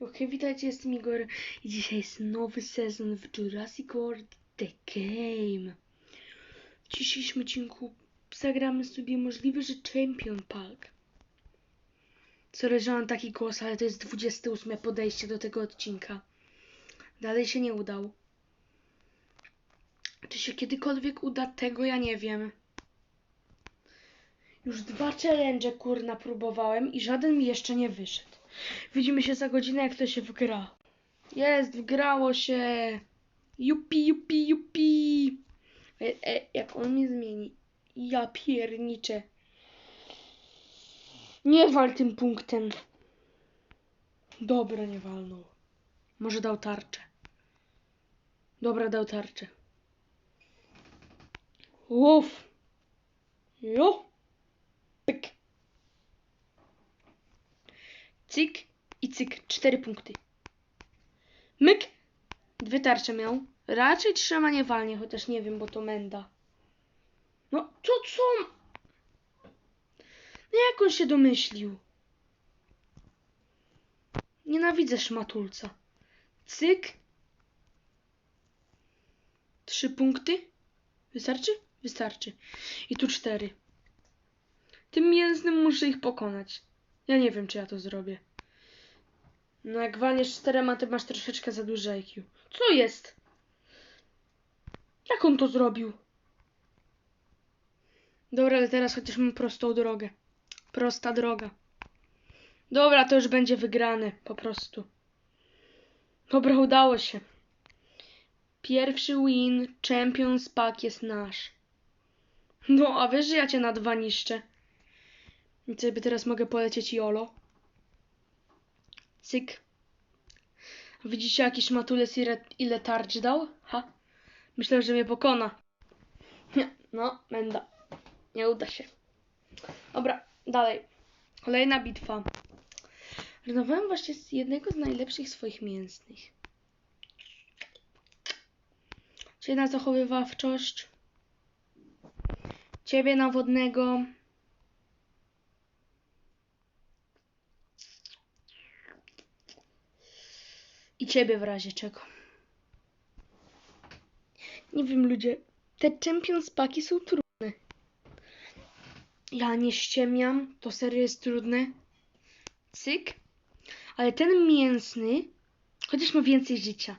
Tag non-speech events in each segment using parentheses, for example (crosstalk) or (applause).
Okej, witajcie, jestem Igor i dzisiaj jest nowy sezon w Jurassic World The Game. W dzisiejszym odcinku zagramy sobie możliwe, że Champion Pack. Sorry, że mam taki głos, ale to jest 28 podejście do tego odcinka. Dalej się nie udał. Czy się kiedykolwiek uda, tego ja nie wiem. Już dwa challenge kurna próbowałem i żaden mi jeszcze nie wyszedł. Widzimy się za godzinę, jak to się wgra. Jest, wgrało się. Jupi, jupi, jupi. E, e, jak on mnie zmieni. Ja pierniczę. Nie wal tym punktem. Dobra, nie walnął. Może dał tarczę. Dobra, dał tarczę. Uff. Jo. Pyk. Cyk i cyk. Cztery punkty. Myk. Dwie tarcze miał. Raczej trzema nie walnie, chociaż nie wiem, bo to menda. No, co, co? No jak on się domyślił? Nienawidzę szmatulca. Cyk. Trzy punkty. Wystarczy? Wystarczy. I tu cztery. Tym mięsnym muszę ich pokonać. Ja nie wiem, czy ja to zrobię. No jak walniesz czterema, ty masz troszeczkę za duże IQ. Co jest? Jak on to zrobił? Dobra, ale teraz chociaż mam prostą drogę. Prosta droga. Dobra, to już będzie wygrane, po prostu. Dobra, udało się. Pierwszy win, Champions Pack jest nasz. No, a wiesz, że ja cię na dwa niszczę. I sobie teraz mogę polecieć jolo. Cyk. Widzicie jakiś matulec ile, ile tarcz dał? Ha. Myślę, że mnie pokona. No, menda. Nie uda się. Dobra, dalej. Kolejna bitwa. Renowałem właśnie z jednego z najlepszych swoich mięsnych. Cię na zachowywawczość. Ciebie na wodnego. I ciebie w razie czego. Nie wiem, ludzie. Te Champions Paki są trudne. Ja nie ściemniam. To serio jest trudne. Cyk. Ale ten mięsny, chociaż ma więcej życia.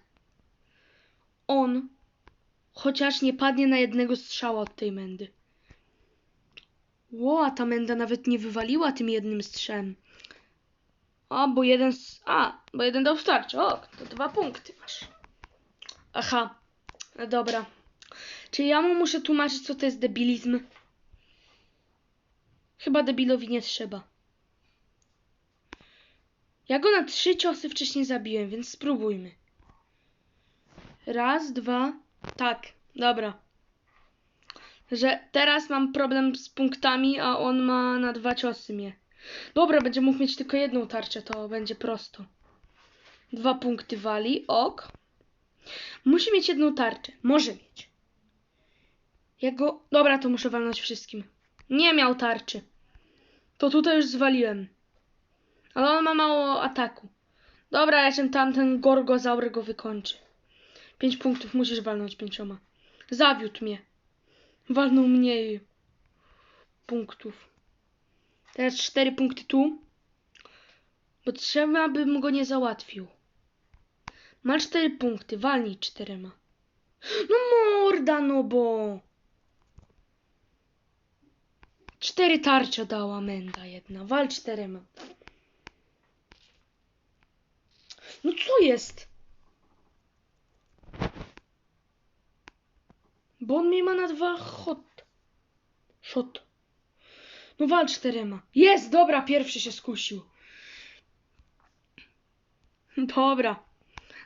On chociaż nie padnie na jednego strzała od tej mędy. Ło, ta menda nawet nie wywaliła tym jednym strzem. A, bo jeden. s- A, bo jeden dał starczy. O, to dwa punkty masz. Aha, no dobra. Czy ja mu muszę tłumaczyć, co to jest debilizm? Chyba debilowi nie trzeba. Ja go na trzy ciosy wcześniej zabiłem, więc spróbujmy. Raz, dwa. Tak, dobra. Że teraz mam problem z punktami, a on ma na dwa ciosy mnie. Dobra, będzie mógł mieć tylko jedną tarczę, to będzie prosto. Dwa punkty wali, ok. Musi mieć jedną tarczę, może mieć. Jego... Dobra, to muszę walnąć wszystkim. Nie miał tarczy. To tutaj już zwaliłem. Ale on ma mało ataku. Dobra, ja czym tamten gorgozaur go wykończy. Pięć punktów musisz walnąć pięcioma. Zawiódł mnie. Walnął mniej punktów. Teraz cztery punkty tu. Bo trzeba bym go nie załatwił. Ma cztery punkty, walnij czterema. No morda, no bo. Cztery tarcze dała menda jedna. Wal czterema. No co jest? Bo on mnie ma na dwa hot. Shot. No wal czterema. Jest, dobra, pierwszy się skusił. Dobra.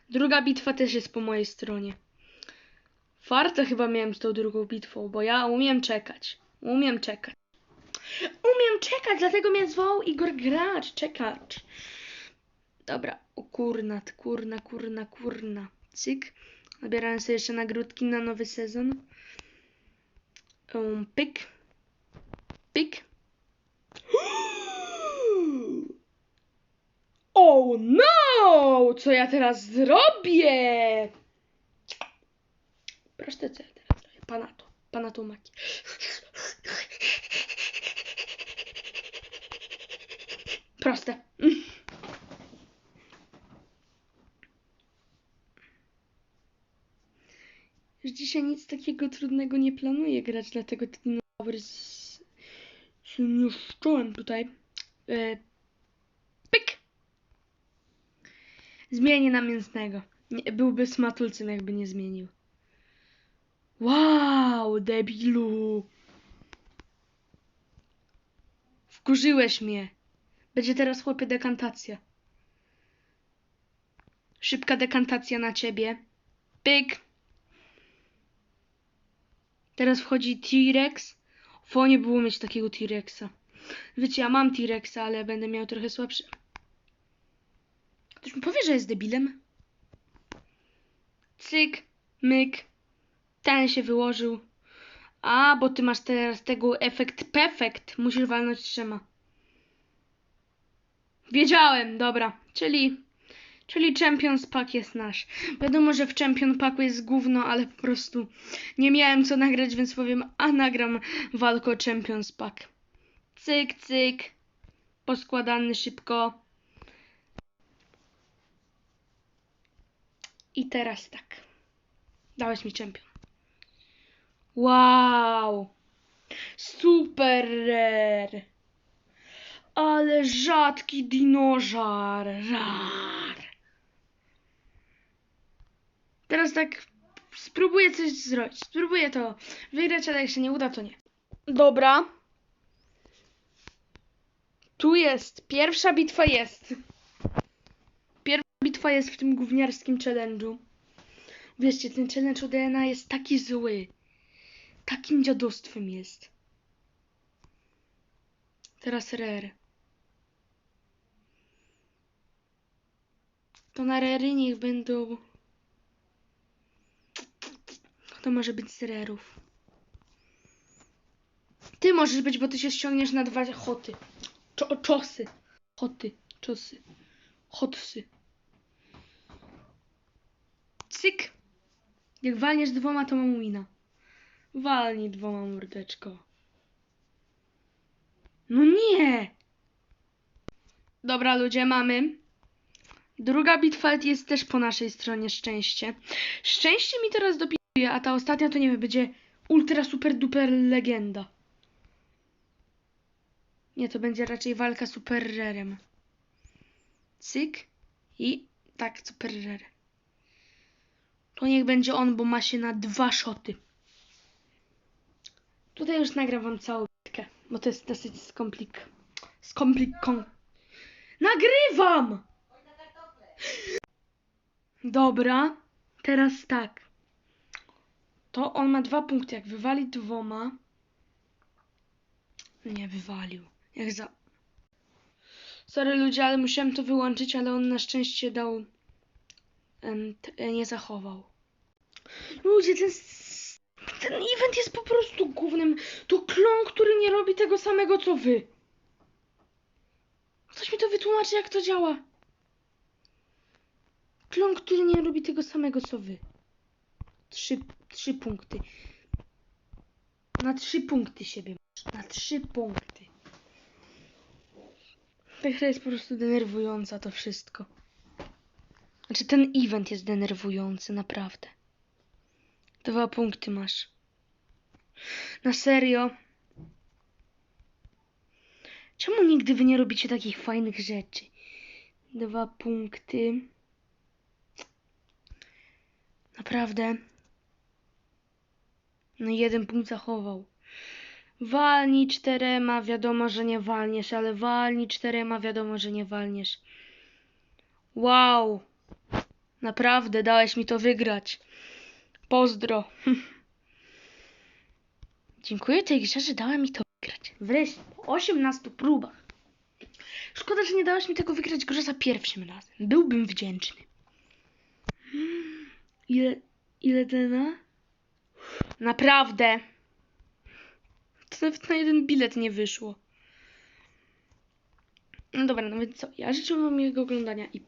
Druga bitwa też jest po mojej stronie. Farta chyba miałem z tą drugą bitwą, bo ja umiem czekać. Umiem czekać. Umiem czekać, dlatego mnie zwołał Igor Gracz. Czekacz. Dobra. O kurna, kurna, kurna, kurna. Cyk. Zabierałem sobie jeszcze nagródki na nowy sezon. Um, pyk. Pyk. (gasps) Oh no! Co ja teraz zrobię? Proste, co ja teraz zrobię? Pana to, pana to maki. (laughs) Proste. (laughs) Już dzisiaj nic takiego trudnego nie planuję grać, dlatego te dinozaury nie szczułem tutaj. E... Pyk! Zmienię na mięsnego. Nie, byłby smatulcem, jakby nie zmienił. Wow, debilu! Wkurzyłeś mnie. Będzie teraz chłopie dekantacja. Szybka dekantacja na ciebie. Pyk! Teraz wchodzi T-Rex. Fajnie było mieć takiego T-Rexa. Wiecie, ja mam T-Rexa, ale będę miał trochę słabszy. Ktoś mi powie, że jest debilem? Cyk, myk. Ten się wyłożył. A, bo ty masz teraz tego efekt perfekt. Musisz walnąć trzema. Wiedziałem, dobra. Czyli Czyli Champions Pack jest nasz. Wiadomo, że w Champion Packu jest gówno, ale po prostu nie miałem co nagrać, więc powiem, a nagram walkę o Champions Pack. Cyk, cyk. Poskładany szybko. I teraz tak. Dałeś mi Champion. Wow. Super rare. Ale rzadki dinożar. Rar. Teraz tak spróbuję coś zrobić. Spróbuję to wygrać, ale jak się nie uda, to nie. Dobra. Tu jest. Pierwsza bitwa jest. Pierwsza bitwa jest w tym gówniarskim challenge'u. Wiecie, ten challenge od DNA jest taki zły. Takim dziadostwem jest. Teraz rare. To na rary niech będą to może być z rerów. Ty możesz być, bo ty się ściągniesz na dwa choty. Czo czosy. Choty. Czosy. Hotsy. Cyk. Jak walniesz dwoma, to mam wina. Walnij dwoma, mordeczko. No nie! Dobra, ludzie, mamy. Druga bitwa jest też po naszej stronie szczęście. Szczęście mi teraz a ta ostatnia to nie wiem, będzie ultra super duper legenda. Nie, to będzie raczej walka super rarem. Cyk i tak super rare. To niech będzie on, bo ma się na dwa szoty. Tutaj już nagram wam całą bitkę, bo to jest dosyć skomplik... Skompliką... Nagrywam! Dobra, teraz tak. To on ma dwa punkty. Jak wywali dwoma. Nie wywalił. Jak za. Sorry ludzie, ale musiałem to wyłączyć, ale on na szczęście dał. t- nie zachował. Ludzie, ten, ten event jest po prostu głównym. To klon, który nie robi tego samego co wy. Ktoś mi to wytłumaczy, jak to działa. Klon, który nie robi tego samego co wy. Trzy, trzy punkty. Na trzy punkty siebie masz. Na trzy punkty. Ta gra jest po prostu denerwująca, to wszystko. Znaczy, ten event jest denerwujący, naprawdę. Dwa punkty masz. Na serio. Czemu nigdy wy nie robicie takich fajnych rzeczy? Dwa punkty. Naprawdę. No jeden punkt zachował. Walnij czterema, wiadomo, że nie walniesz, ale walnij czterema, wiadomo, że nie walniesz. Wow. Naprawdę, dałeś mi to wygrać. Pozdro. (laughs) Dziękuję tej grze, że dała mi to wygrać. Wreszcie, po 18 próbach. Szkoda, że nie dałaś mi tego wygrać grze za pierwszym razem. Byłbym wdzięczny. Ile, ile dena? Naprawdę. To nawet na jeden bilet nie wyszło. No dobra, no więc co? Ja życzę wam miłego oglądania i